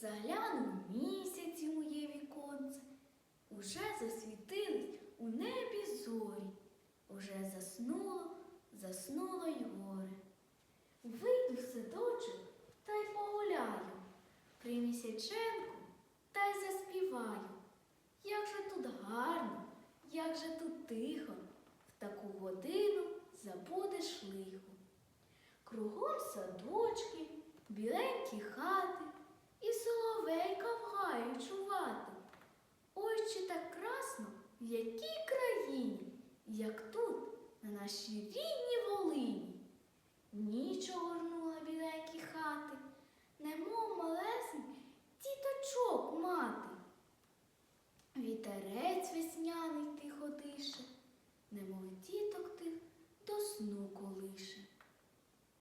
Заглянув місяць у моє віконце, уже засвітились у небі зорі, уже заснуло, заснуло й горе. Вийду в садочок та й погуляю, при місяченку та й заспіваю. Як же тут гарно, як же тут тихо, в таку годину забудеш лихо. Кругом садочки, в якій країні, як тут, на нашій рідній Волині. Ніч огорнула біленькі хати, немов малесень діточок мати. Вітерець весняний тихо дише, немов діток тих до сну колише.